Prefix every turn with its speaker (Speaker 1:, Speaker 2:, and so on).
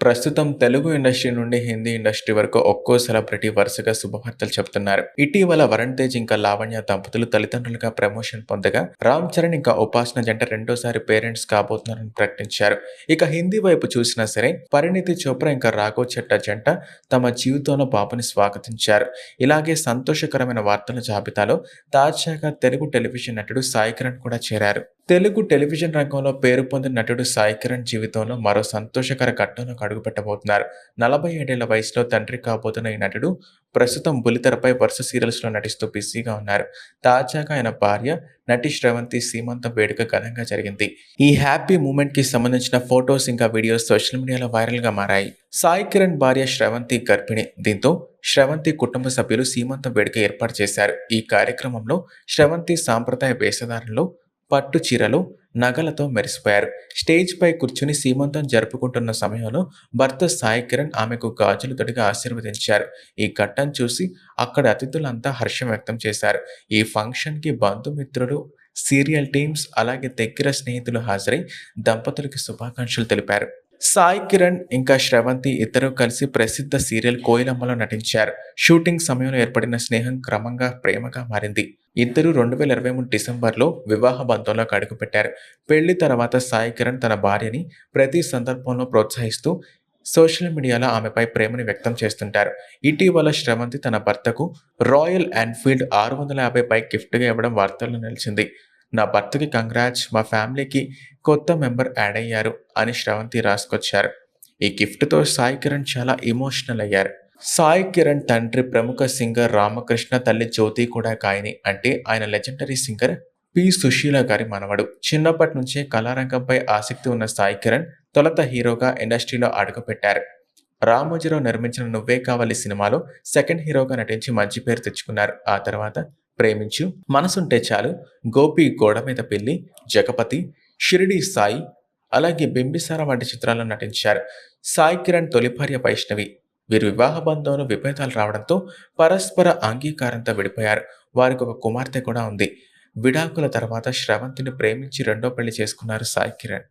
Speaker 1: ప్రస్తుతం తెలుగు ఇండస్ట్రీ నుండి హిందీ ఇండస్ట్రీ వరకు ఒక్కో సెలబ్రిటీ వరుసగా శుభవార్తలు చెబుతున్నారు ఇటీవల వరుణ్ తేజ్ ఇంకా లావణ్య దంపతులు తల్లిదండ్రులుగా ప్రమోషన్ పొందగా రామ్ చరణ్ ఇంకా ఉపాసన జంట రెండోసారి పేరెంట్స్ కాబోతున్నారని ప్రకటించారు. ఇక హిందీ వైపు చూసినా సరే పరిణితి చోప్రా ఇంకా రాఘవ్ చెట్ట జంట తమ జీవితంలో బాబుని స్వాగతించారు. ఇలాగే సంతోషకరమైన వార్తల జాబితాలో తాజాగా తెలుగు టెలివిజన్ నటుడు సాయి కిరణ్ కూడా చేరారు. తెలుగు టెలివిజన్ రంగంలో పేరు పొందిన నటుడు సాయి కిరణ్ జీవితంలో మరో సంతోషకర ఘట్టంలోకి అడుగుపెట్టబోతున్నారు నలభై ఏడేళ్ళ వయసులో తండ్రి కాబోతున్న ఈ నటుడు ప్రస్తుతం బులితెరపై వరుస సీరియల్స్లో నటిస్తూ బిజీగా ఉన్నారు. తాజాగా ఆయన భార్య నటి శ్రవంతి సీమంత వేడుక ఘనంగా జరిగింది. ఈ హ్యాపీ మూమెంట్కి సంబంధించిన ఫొటోస్ ఇంకా వీడియోస్ సోషల్ మీడియాలో వైరల్గా మారాయి. సాయి కిరణ్ భార్య శ్రవంతి గర్భిణి. దీంతో శ్రవంతి కుటుంబ సభ్యులు సీమంత వేడుక ఏర్పాటు చేశారు. ఈ కార్యక్రమంలో శ్రవంతి సాంప్రదాయ వేషధారణలో పట్టు చీరలు నగలతో మెరిసిపోయారు. స్టేజ్ పై కూర్చుని సీమంతం జరుపుకుంటున్న సమయంలో భర్త సాయి కిరణ్ ఆమెకు గాజులు తొడిగా ఆశీర్వదించారు. ఈ ఘట్టం చూసి అక్కడ అతిథులంతా హర్షం వ్యక్తం చేశారు. ఈ ఫంక్షన్కి బంధుమిత్రులు సీరియల్ టీమ్స్ అలాగే దగ్గర స్నేహితులు హాజరై దంపతులకి శుభాకాంక్షలు తెలిపారు. సాయి కిరణ్ ఇంకా శ్రవంతి ఇద్దరూ కలిసి ప్రసిద్ధ సీరియల్ కోయిలమ్మలో నటించారు. షూటింగ్ సమయంలో ఏర్పడిన స్నేహం క్రమంగా ప్రేమగా మారింది. ఇద్దరు రెండు వేల ఇరవై మూడు డిసెంబర్లో వివాహ బంధంలోకి అడుగుపెట్టారు. పెళ్ళి తర్వాత సాయి కిరణ్ తన భార్యని ప్రతి సందర్భంలో ప్రోత్సహిస్తూ సోషల్ మీడియాలో ఆమెపై ప్రేమను వ్యక్తం చేస్తుంటారు. ఇటీవల శ్రవంతి తన భర్తకు రాయల్ ఎన్ఫీల్డ్ ఆరు వందల యాభై బైక్ గిఫ్ట్గా ఇవ్వడం వార్తల్లో నిలిచింది. నా భర్తకి కంగ్రాట్స్ మా ఫ్యామిలీకి కొత్త మెంబర్ యాడ్ అయ్యారు అని శ్రవంతి రాసుకొచ్చారు. ఈ గిఫ్ట్తో సాయి కిరణ్ చాలా ఎమోషనల్ అయ్యారు. సాయి కిరణ్ తండ్రి ప్రముఖ సింగర్ రామకృష్ణ తల్లి జ్యోతి కూడా కాయని అంటే ఆయన లెజెండరీ సింగర్ పి సుశీల గారి మనవడు. చిన్నప్పటి నుంచే కళారంగంపై ఆసక్తి ఉన్న సాయి కిరణ్ తొలత హీరోగా ఇండస్ట్రీలో అడుగుపెట్టారు. రామోజీరావు నిర్మించిన నువ్వే కావాలి సినిమాలో సెకండ్ హీరోగా నటించి మంచి పేరు తెచ్చుకున్నారు. ఆ తర్వాత ప్రేమించు. మనసుంటే చాలు. గోపి గోడ మీద పెళ్ళి. జగపతి షిరిడి సాయి అలాగే బింబిసార వంటి చిత్రాల్లో నటించారు. సాయి కిరణ్ తొలి భార్య వైష్ణవి. వీరి వివాహ బంధంలో విభేదాలు రావడంతో పరస్పర అంగీకారంతో విడిపోయారు. వారికి ఒక కుమార్తె కూడా ఉంది. విడాకుల తర్వాత శ్రవంతిని ప్రేమించి రెండో పెళ్ళి చేసుకున్నారు సాయి కిరణ్.